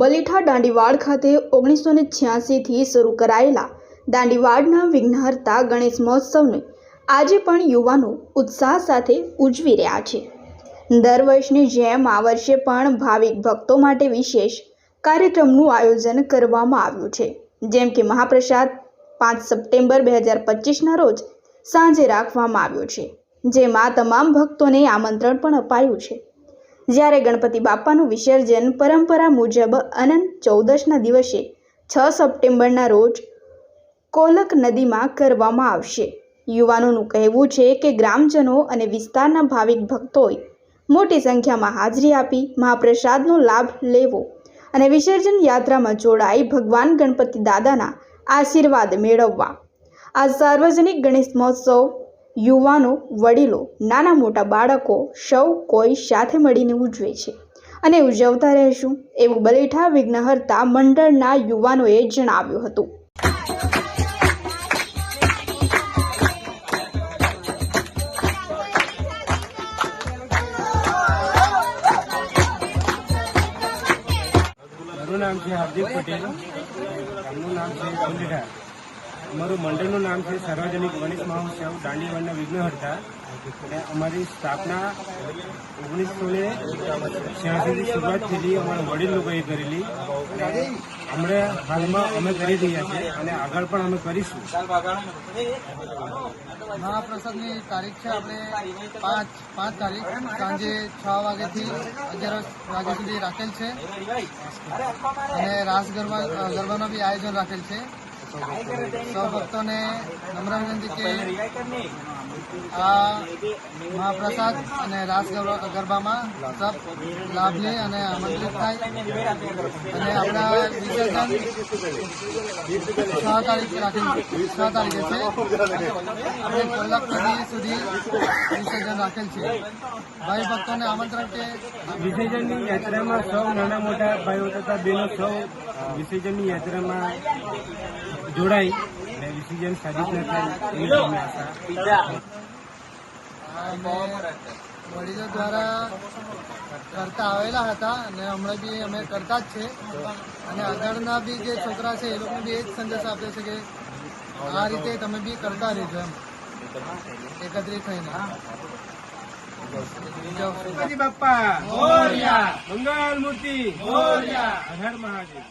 બલીઠા દાંડીવાડ ખાતે ઓગણીસો ને છ્યાસીથી શરૂ કરાયેલા દાંડીવાડના વિઘ્નહર્તા ગણેશ મહોત્સવને આજે પણ યુવાનો ઉત્સાહ સાથે ઉજવી રહ્યા છે. દર વર્ષની જેમ આ વર્ષે પણ ભાવિક ભક્તો માટે વિશેષ કાર્યક્રમનું આયોજન કરવામાં આવ્યું છે. જેમ કે મહાપ્રસાદ પાંચ સપ્ટેમ્બર બે હજાર પચીસના રોજ સાંજે રાખવામાં આવ્યો છે, જેમાં તમામ ભક્તોને આમંત્રણ પણ અપાયું છે. જ્યારે ગણપતિ બાપાનું વિસર્જન પરંપરા મુજબ અનંત ચૌદશના દિવસે છ સપ્ટેમ્બરના રોજ કોલક નદીમાં કરવામાં આવશે. યુવાનોનું કહેવું છે કે ગ્રામજનો અને વિસ્તારના ભાવિક ભક્તોએ મોટી સંખ્યામાં હાજરી આપી મહાપ્રસાદનો લાભ લેવો અને વિસર્જન યાત્રામાં જોડાઈ ભગવાન ગણપતિ દાદાના આશીર્વાદ મેળવવા. આ સાર્વજનિક ગણેશ મહોત્સવ યુવાનો, વડીલો, નાના મોટા બાળકો સૌ કોઈ સાથે મળીને ઉજવે છે. અને ઉજવતા રહેશું એવું બલેઠા વિઘ્નહર્તા મંડળના યુવાનોએ જણાવ્યું હતું. મારું નામ છે હાર્દિક પટેલ. નામ છે અમારું મંડળનું નામ છે સાર્વજનિક ગણેશ મહોત્સવ દાંડીવાડના વિઘ્નહર્તા. અને અમારી સ્થાપના ઓગણીસો ને છ્યાસીની શરૂઆત થયેલી, અમારા વડીલ લોકોએ કરેલી. અને હાલમાં અમે કરી રહ્યા છીએ અને આગળ પણ અમે કરીશું. મહાપ્રસાદની તારીખ છે આપણે પાંચ પાંચ તારીખ, સાંજે છ વાગ્યાથી અગિયાર વાગ્યા સુધી રાખેલ છે. અને રાસ ગરબા, ગરબાનું બી આયોજન રાખેલ છે. સૌ ભક્તોને નમ્ર વિનંતી કે આ મહાપ્રસાદ અને રાસ ગરબામાં સબ લાભ લે અને આમંત્રિત થાય. અને આપણા વિસર્જન છ તારીખ રાખેલ છ તારીખે છે. આપણે કલાક સુધી સુધી વિસર્જન રાખેલ છે. ભાઈ ભક્તોને આમંત્રણ કે વિસર્જનની યાત્રામાં સૌ નાના મોટા ભાઈઓ તથા બહેનો સૌ વિસર્જનની યાત્રામાં જોડાઈ. વિસર્જન સારી રીતના થાય એવી અમને આશા વડીલો દ્વારા કરતા આવેલા હતા અને હમણાં બી અમે કરતા જ છે. અને આગળના બી જે છોકરા છે એ લોકોને બી એ જ સંદેશ આપ્યો છે કે આ રીતે તમે બી કરતા રહેજો એમ. એકત્રિત થઈને. ગણપતિ બાપ્પા મંગલ મૂર્તિ હર મહાદેવ.